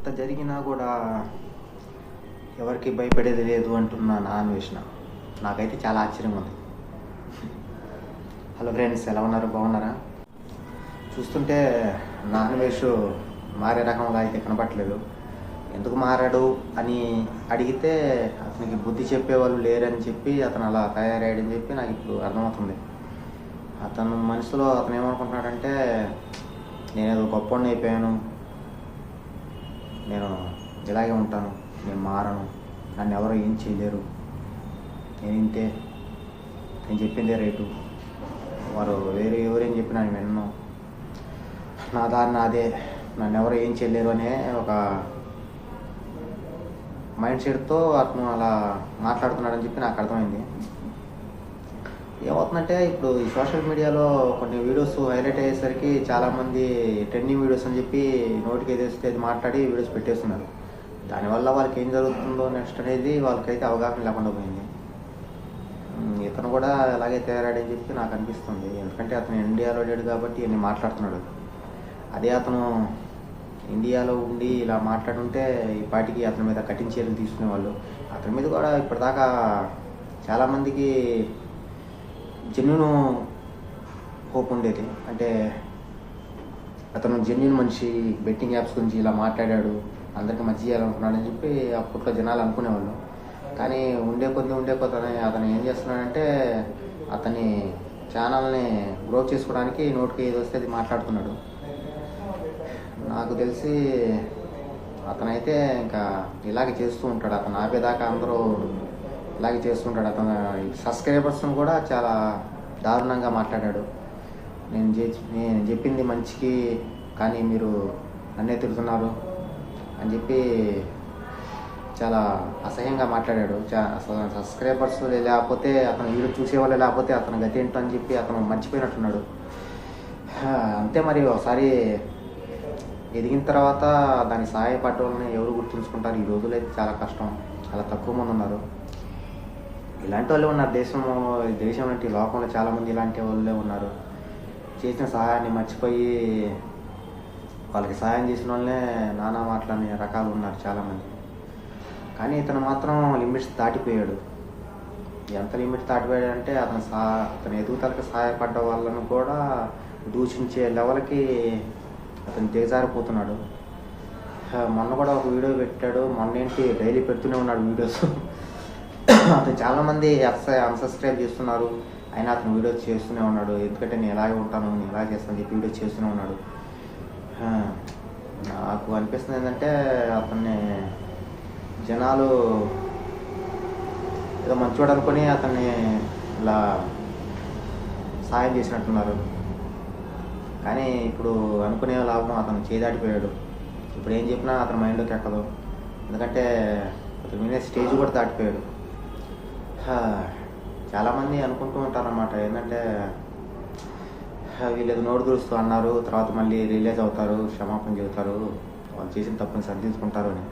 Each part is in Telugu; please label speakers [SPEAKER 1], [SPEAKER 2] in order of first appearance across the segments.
[SPEAKER 1] అంత జరిగినా కూడా ఎవరికి భయపడేది లేదు అంటున్న నా అన్వేషణ. నాకైతే చాలా ఆశ్చర్యం ఉంది హలో ఫ్రెండ్స్ ఎలా ఉన్నారు? బాగున్నారా? చూస్తుంటే నాన్ అన్వేష్ మారే రకంగా అయితే కనపట్లేదు ఎందుకు మారాడు అని అడిగితే అతనికి బుద్ధి చెప్పేవాళ్ళు లేరని చెప్పి అతను అలా తయారయ్యాడని చెప్పి నాకు ఇప్పుడు అర్థమవుతుంది. అతను మనసులో అతను ఏమనుకుంటున్నాడంటే నేనేదో గొప్పవాడిని అయిపోయాను. నేను ఇలాగే ఉంటాను నేను మారను నన్ను ఎవరు ఏం చేయలేరు. నేను ఇంతే. నేను చెప్పిందే రేటు. వారు వేరే ఎవరేం చెప్పినా నేను విన్నాను నా దారి నాదే. నన్ను ఎవరు ఏం చేయలేరు అనే ఒక మైండ్ సెట్తో అతను అలా మాట్లాడుతున్నాడని చెప్పి నాకు అర్థమైంది. ఏమవుతుందంటే ఇప్పుడు ఈ సోషల్ మీడియాలో కొన్ని వీడియోస్ హైలైట్ అయ్యేసరికి చాలామంది ట్రెండింగ్ వీడియోస్ అని చెప్పి నోటికి ఏది వస్తే అది మాట్లాడి వీడియోస్ పెట్టేస్తున్నారు. దానివల్ల వాళ్ళకి ఏం జరుగుతుందో నెక్స్ట్ అనేది వాళ్ళకైతే అవగాహన లేకుండా పోయింది. ఇతను కూడా అలాగే తయారాడని చెప్పి నాకు అనిపిస్తుంది. ఎందుకంటే అతను ఇండియాలో లేడు కాబట్టి ఇవన్నీ మాట్లాడుతున్నాడు. అదే అతను ఇండియాలో ఉండి ఇలా మాట్లాడుంటే ఈ పాటికి అతని మీద కఠిన చర్యలు తీసుకునేవాళ్ళు. అతని మీద కూడా ఇప్పటిదాకా చాలామందికి జెన్యున్ హోప్ ఉండేది. అంటే అతను జెన్యున్ మనిషి బెట్టింగ్ యాప్స్ గురించి ఇలా మాట్లాడాడు అందరికీ మంచి చేయాలనుకున్నాడని చెప్పి అప్పట్లో జనాలు అనుకునేవాళ్ళు. కానీ ఉండే కొద్ది ఉండే కొద్ది అతను- అతను ఏం చేస్తున్నాడంటే అతని ఛానల్ని గ్రో చేసుకోవడానికి నోటికి ఏది వస్తే అది మాట్లాడుతున్నాడు. నాకు తెలిసి అతనైతే ఇంకా ఇలాగే చేస్తూ ఉంటాడు. అతను ఆపేదాకా అందరూ ఇలాగే చేస్తుంటాడు. అతను సబ్స్క్రైబర్స్ని కూడా చాలా దారుణంగా మాట్లాడాడు. నేను చే- నేను చెప్పింది మంచికి కానీ మీరు నన్నే తిడుతున్నారు అని చెప్పి చాలా అసహ్యంగా మాట్లాడాడు. చా అసలు సబ్స్క్రైబర్స్ లేకపోతే అతను వీడియో చూసేవాళ్ళు లేకపోతే అతను గతి ఏంటో అని చెప్పి అతను మర్చిపోయినట్టున్నాడు. అంతే మరి ఒకసారి ఎదిగిన తర్వాత దాని సహాయపడ్డ వాళ్ళని ఎవరు గుర్తుంచుకుంటారు? ఈ రోజులైతే అయితే చాలా కష్టం. చాలా తక్కువ మంది ఉన్నారు. ఇలాంటి వాళ్ళే ఉన్నారు. దేశము దేశం అంటే లోకంలో చాలామంది ఇలాంటి వాళ్ళే ఉన్నారు. చేసిన సహాయాన్ని మర్చిపోయి వాళ్ళకి సహాయం చేసిన వాళ్ళనే నానా మాటలని రకాలు ఉన్నారు చాలామంది కానీ ఇతను మాత్రం లిమిట్స్ దాటిపోయాడు. ఎంత లిమిట్ దాటిపోయాడు అంటే అతను సా అతను ఎదుగుదలకు సహాయపడ్డ వాళ్ళను కూడా దూషించే లెవెల్కి అతను దిగజారిపోతున్నాడు. మొన్న కూడా ఒక వీడియో పెట్టాడు. మొన్న ఏంటి డైలీ పెడుతూనే ఉన్నాడు వీడియోస్. అతను చాలామంది అన్సబ్స్క్రైబ్ చేస్తున్నారు. అయినా అతను వీడియోస్ చేస్తూనే ఉన్నాడు. ఎందుకంటే నేను ఇలాగే ఉంటాను నేను ఇలా చేస్తాను చెప్పి వీడియోస్ చేస్తూనే ఉన్నాడు. నాకు అనిపిస్తుంది ఏంటంటే అతన్ని జనాలు ఏదో మంచివాడు అనుకొని అతన్ని ఇలా సాయం చేసినట్టున్నారు. కానీ ఇప్పుడు అనుకునే లాభం అతను చేదాటిపోయాడు. ఇప్పుడు ఏం చెప్పినా అతని మైండ్లోకి ఎక్కదు. ఎందుకంటే అతను వినే స్టేజ్ కూడా దాటిపోయాడు. చాలామంది అనుకుంటూ ఉంటారన్నమాట. ఏంటంటే హా, వీళ్ళు నోటు దురుస్తూ అన్నారు తర్వాత మళ్ళీ రిలీజ్ అవుతారు క్షమాపణ చెబుతారు వాళ్ళు చేసిన తప్పుని సరిదిద్దుకుంటారు అని.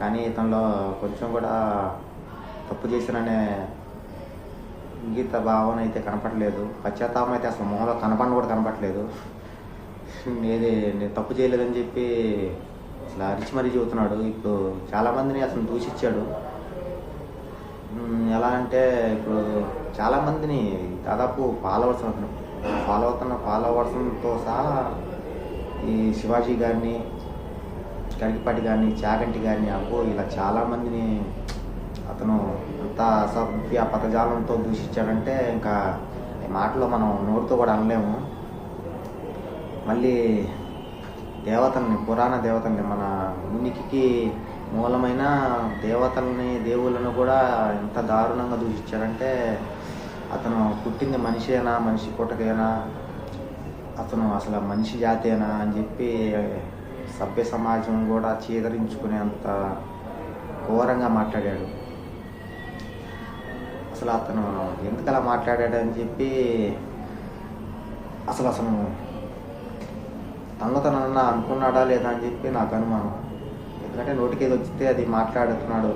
[SPEAKER 1] కానీ ఇతనిలో కొంచెం కూడా తప్పు చేసిననే ఇంగిత భావన అయితే కనపడలేదు. పశ్చాత్తాపం అయితే అసలు మొహంలో కనపడిన కూడా కనపడలేదు. ఏది నేను తప్పు చేయలేదని చెప్పి అసలు అరిచి మరీ చెబుతున్నాడు. ఇప్పుడు చాలామందిని అసలు దూషించాడు. ఎలా అంటే ఇప్పుడు చాలామందిని దాదాపు ఫాలోవర్స్ అంటున్నాం ఫాలో అవుతున్న ఫాలోవర్స్తో సహా ఈ శివాజీ గారిని కడికిపాటి గారిని చాగంటి గారిని అబ్బో ఇలా చాలామందిని అతను అంత అసభ్య పదజాలంతో దూషించాడంటే ఇంకా మాటలో మనం నోటితో కూడా అనలేము. మళ్ళీ దేవతల్ని పురాణ దేవతల్ని మన ఉనికికి మూలమైన దేవతల్ని దేవుళ్ళను కూడా ఎంత దారుణంగా దూషించారంటే అతను పుట్టింది మనిషేనా మనిషి పుట్టకేనా అతను అసలు మనిషి జాతేనా అని చెప్పి సభ్య సమాజం కూడా చీదరించుకునేంత ఘోరంగా మాట్లాడాడు. అసలు అతను ఎందుకు అలా అని చెప్పి అసలు అసలు తనలో తనన్నా అనుకున్నాడా లేదా అని చెప్పి నాకు అనుమానం. ఎందుకంటే నోటికి ఏదో వచ్చితే అది మాట్లాడుతున్నాడు.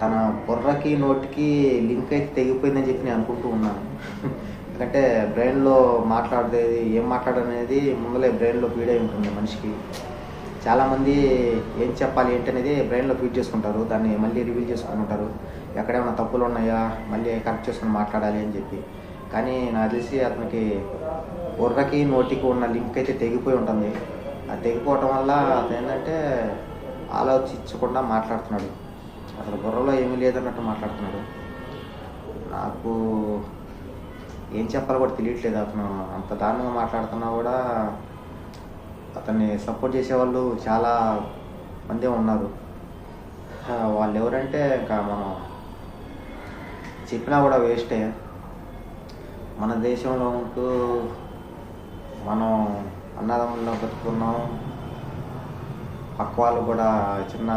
[SPEAKER 1] తన బుర్రకి నోటికి లింక్ అయితే తెగిపోయిందని చెప్పి నేను అనుకుంటూ ఉన్నాను. ఎందుకంటే బ్రెయిన్లో మాట్లాడేది ఏం మాట్లాడనేది ముందలే బ్రెయిన్లో ఫీడ్ అయి ఉంటుంది మనిషికి. చాలామంది ఏం చెప్పాలి ఏంటి అనేది బ్రెయిన్లో ఫీడ్ చేసుకుంటారు. దాన్ని మళ్ళీ రివీల్ చేసుకుంటుంటారు ఎక్కడేమైనా తప్పులు ఉన్నాయా మళ్ళీ కరెక్ట్ చేసుకుని మాట్లాడాలి అని చెప్పి. కానీ నాకు తెలిసి అతనికి బుర్రకి నోటికి ఉన్న లింక్ అయితే తెగిపోయి ఉంటుంది. అది తెగిపోవటం వల్ల అతను ఏంటంటే ఆలోచించకుండా మాట్లాడుతున్నాడు. అసలు బుర్రలో ఏమీ లేదన్నట్టు మాట్లాడుతున్నాడు. నాకు ఏం చెప్పాలో కూడా తెలియట్లేదు అతను. అంత దారుణంగా మాట్లాడుతున్నా కూడా అతన్ని సపోర్ట్ చేసేవాళ్ళు చాలా మంది ఉన్నారు. వాళ్ళు ఎవరంటే ఇంకా మనం చెప్పినా కూడా వేస్టే. మన దేశంలో ఉంటూ మనం అన్నదమ్ముల్లో బతుకున్నాం పక్క వాళ్ళు కూడా చిన్న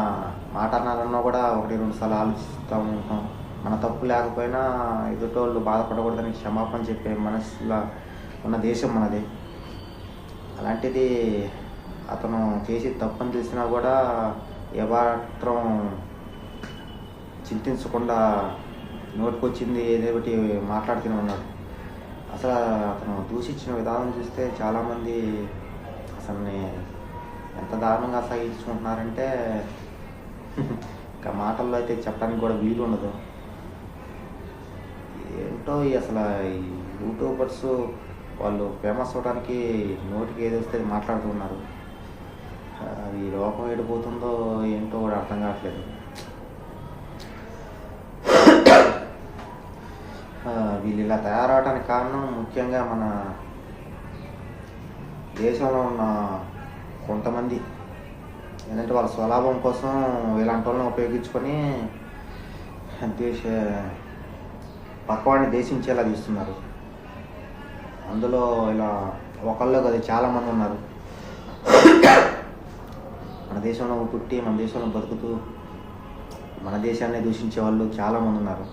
[SPEAKER 1] మాట అనాలన్నా కూడా ఒకటి రెండు సార్లు ఆలోచిస్తూ. ఉంటాం మన తప్పు లేకపోయినా ఎదుటోళ్ళు బాధపడకూడదని క్షమాపణ చెప్పే మనసులో ఉన్న దేశం మనది. అలాంటిది అతను చేసి తప్పని తెలిసినా కూడా ఏమాత్రం చింతించకుండా నోటికొచ్చింది ఏదేమిటి మాట్లాడుతూనే ఉన్నాడు. అసలు అతను దూషించిన విధానం చూస్తే చాలామంది అసలు ఎంత దారుణంగా అసహించుకుంటున్నారంటే ఇంకా మాటల్లో అయితే చెప్పడానికి కూడా వీలు ఉండదు. ఏంటో అసలు ఈ యూట్యూబర్స్ వాళ్ళు ఫేమస్ అవడానికి నోటికి ఏది వస్తే అది అది లోపం ఏడిపోతుందో ఏంటో కూడా అర్థం కావట్లేదు. వీళ్ళు ఇలా తయారవడానికి కారణం ముఖ్యంగా మన దేశంలో ఉన్న కొంతమంది. ఏంటంటే వాళ్ళ స్వలాభం కోసం ఇలాంటి వాళ్ళని ఉపయోగించుకొని దేశ పక్కవాడిని దేశించేలా చూస్తున్నారు. అందులో ఇలా ఒకళ్ళు కదా చాలామంది ఉన్నారు. మన దేశంలో పుట్టి మన దేశంలో బతుకుతూ మన దేశాన్ని దూషించే వాళ్ళు చాలామంది ఉన్నారు.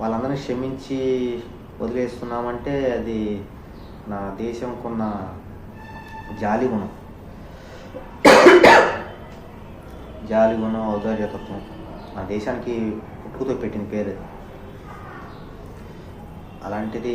[SPEAKER 1] వాళ్ళందరినీ క్షమించి వదిలేస్తున్నామంటే అది నా దేశంకున్న జాలి గుణం జాలి గుణం ఔదార్యతత్వం మన దేశానికి పుట్టుకతో పెట్టిన పేరు. అలాంటిది